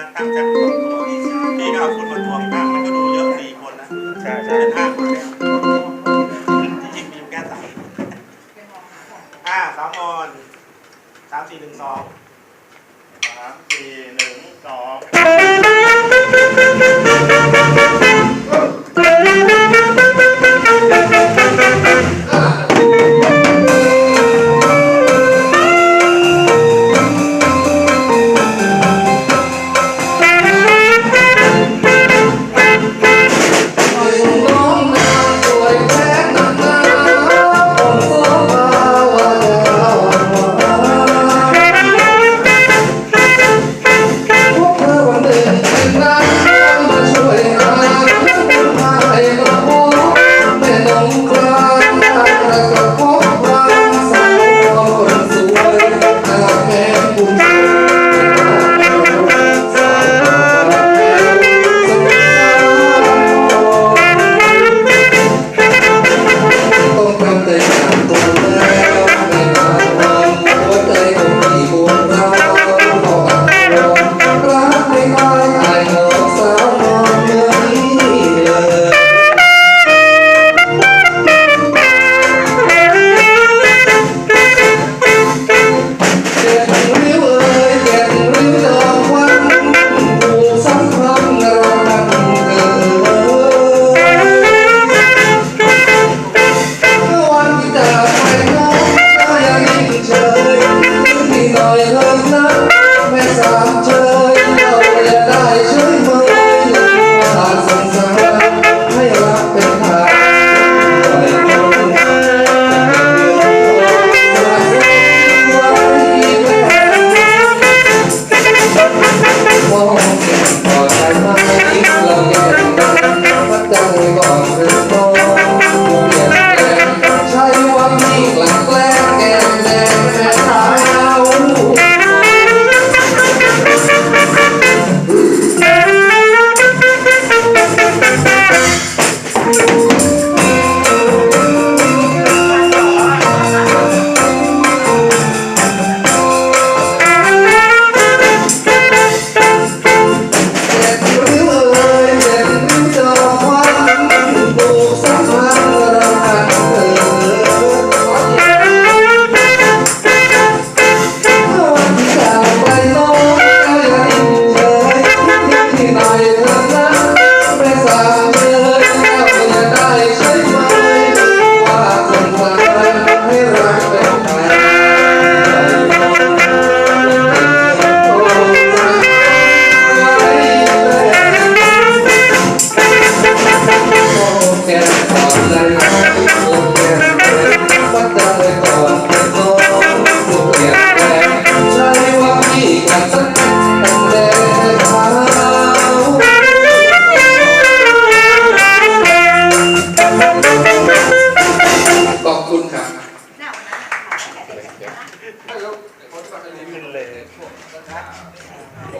นะตั้งจากตัวพี่ก็เอาคนมาทวงตั้งมันก็ดูเยอะสี่คนนะใช่ใช่เป็นห้าคนแล้วจริงๆมีอยู่แค่สามอ่าสามออนสามสี่หนึ่งสองสามสี่หนึ่ง ไม่แล้วคนสักอันนี้ ขึ้นเลย โ